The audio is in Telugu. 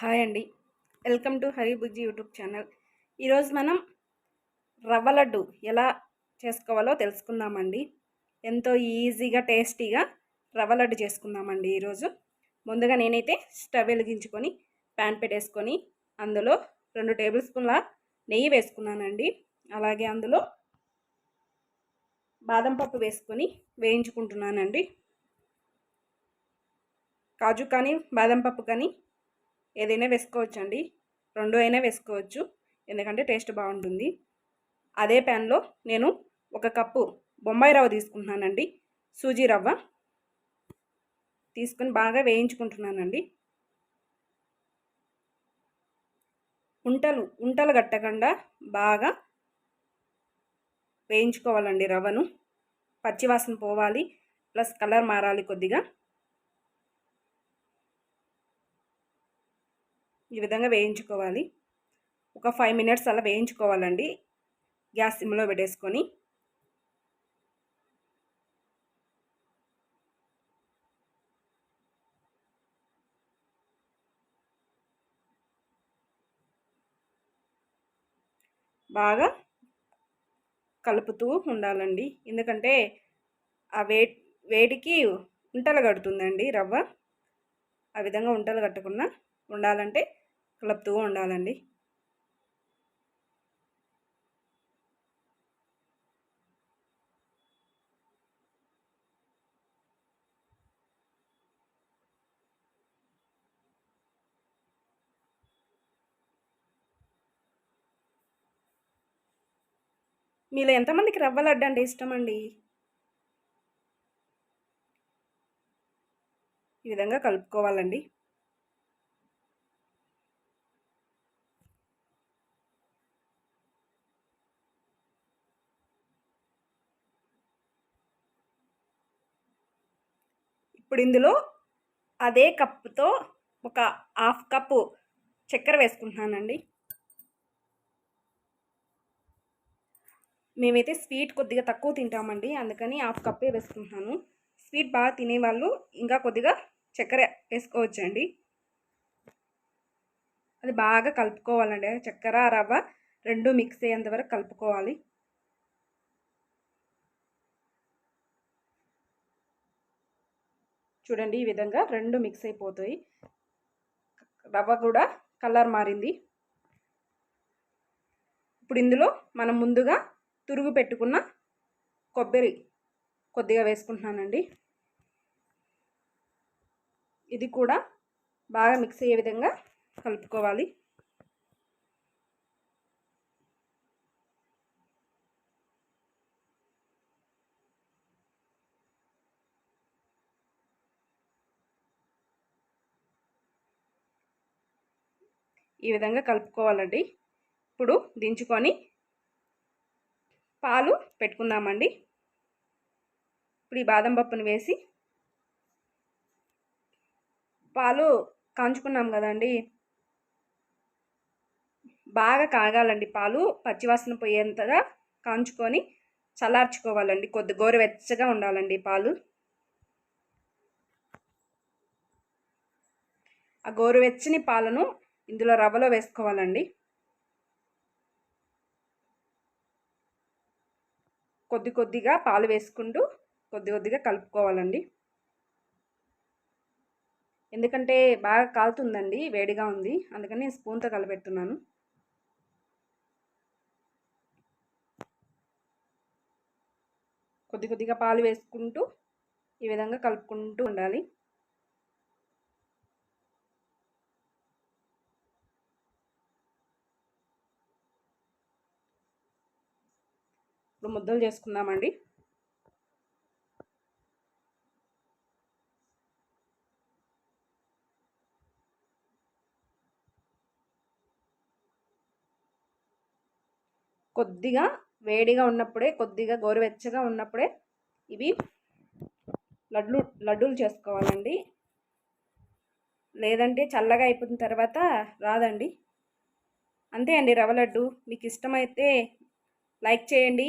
హాయ్ అండి. Welcome to Hari Bujji YouTube channel. ఈరోజు మనం రవ్వ లడ్డు ఎలా చేసుకోవాలో తెలుసుకుందామండి. ఎంతో ఈజీగా టేస్టీగా రవ్వ లడ్డు చేసుకుందామండి ఈరోజు. ముందుగా నేనైతే స్టవ్ వెలిగించుకొని ప్యాన్ పెట్టేసుకొని అందులో రెండు టేబుల్ స్పూన్ల నెయ్యి వేసుకున్నానండి. అలాగే అందులో బాదం పప్పు వేసుకొని వేయించుకుంటున్నానండి. కాజు కానీ బాదం పప్పు కానీ ఏదైనా వేసుకోవచ్చు అండి రెండు అయినా వేసుకోవచ్చు. ఎందుకంటే టేస్ట్ బాగుంటుంది. అదే ప్యాన్లో నేను ఒక కప్పు బొంబాయి రవ్వ తీసుకుంటున్నానండి. సూజీ రవ్వ తీసుకుని బాగా వేయించుకుంటున్నానండి. ఉంటలు ఉంటలు కట్టకుండా బాగా వేయించుకోవాలండి రవ్వను. పచ్చివాసన పోవాలి. ప్లస్ కలర్ మారాలి కొద్దిగా. ఈ విధంగా వేయించుకోవాలి. ఒక ఫైవ్ మినిట్స్ అలా వేయించుకోవాలండి. గ్యాస్ సిమ్లో పెట్టేసుకొని. బాగా కలుపుతూ ఉండాలండి. ఎందుకంటే ఆ వే వేడికి ఉంటలు కడుతుందండి రవ్వ. ఆ విధంగా ఉంటలు కట్టకుండా ఉండాలంటే కలుపుతూ ఉండాలండి. మీలో ఎంతమందికి రవ్వ లడ్డు అంటే ఇష్టం అండి ఈ విధంగా కలుపుకోవాలండి. ఇప్పుడు ఇందులో అదే కప్పుతో ఒక హాఫ్ కప్పు చక్కెర వేసుకుంటున్నానండి. మేమైతే స్వీట్ కొద్దిగా తక్కువ తింటామండి అందుకని హాఫ్ కప్పే వేసుకుంటున్నాను. స్వీట్ బాగా తినేవాళ్ళు ఇంకా కొద్దిగా చక్కెర వేసుకోవచ్చండి. అది బాగా కలుపుకోవాలండి చక్కెర రవ్వ రెండు మిక్స్ అయ్యేంత వరకు కలుపుకోవాలి. చూడండి ఈ విధంగా రెండు మిక్స్ అయిపోతాయి. రవ్వ కూడా కలర్ మారింది. ఇప్పుడు ఇందులో మనం ముందుగా తురుగు పెట్టుకున్న కొబ్బరి కొద్దిగా వేసుకుంటున్నానండి. ఇది కూడా బాగా మిక్స్ అయ్యే విధంగా కలుపుకోవాలి. ఈ విధంగా కలుపుకోవాలండి. ఇప్పుడు దించుకొని పాలు పెట్టుకుందామండి. ఇప్పుడు ఈ బాదం పప్పును వేసి పాలు కాంచుకున్నాం కదండి. బాగా కాగాలండి పాలు పచ్చివాసన పోయేంతగా కాంచుకొని చల్లార్చుకోవాలండి. కొద్ది గోరువెచ్చగా ఉండాలండి పాలు. ఆ గోరువెచ్చని పాలను ఇందులో రవ్వలో వేసుకోవాలండి. కొద్ది కొద్దిగా పాలు వేసుకుంటూ కొద్ది కొద్దిగా కలుపుకోవాలండి. ఎందుకంటే బాగా కాలుతుందండి వేడిగా ఉంది. అందుకని నేను స్పూన్తో కలిపెడుతున్నాను. కొద్ది కొద్దిగా పాలు వేసుకుంటూ ఈ విధంగా కలుపుకుంటూ ఉండాలి. ఇప్పుడు ముద్దలు చేసుకుందామండి. కొద్దిగా వేడిగా ఉన్నప్పుడే కొద్దిగా గోరువెచ్చగా ఉన్నప్పుడే ఇవి లడ్లు లడ్డూలు చేసుకోవాలండి. లేదంటే చల్లగా అయిపోయిన తర్వాత రాదండి. అంతే అండి రవ్వ లడ్డు. మీకు ఇష్టమైతే లైక్ చేయండి.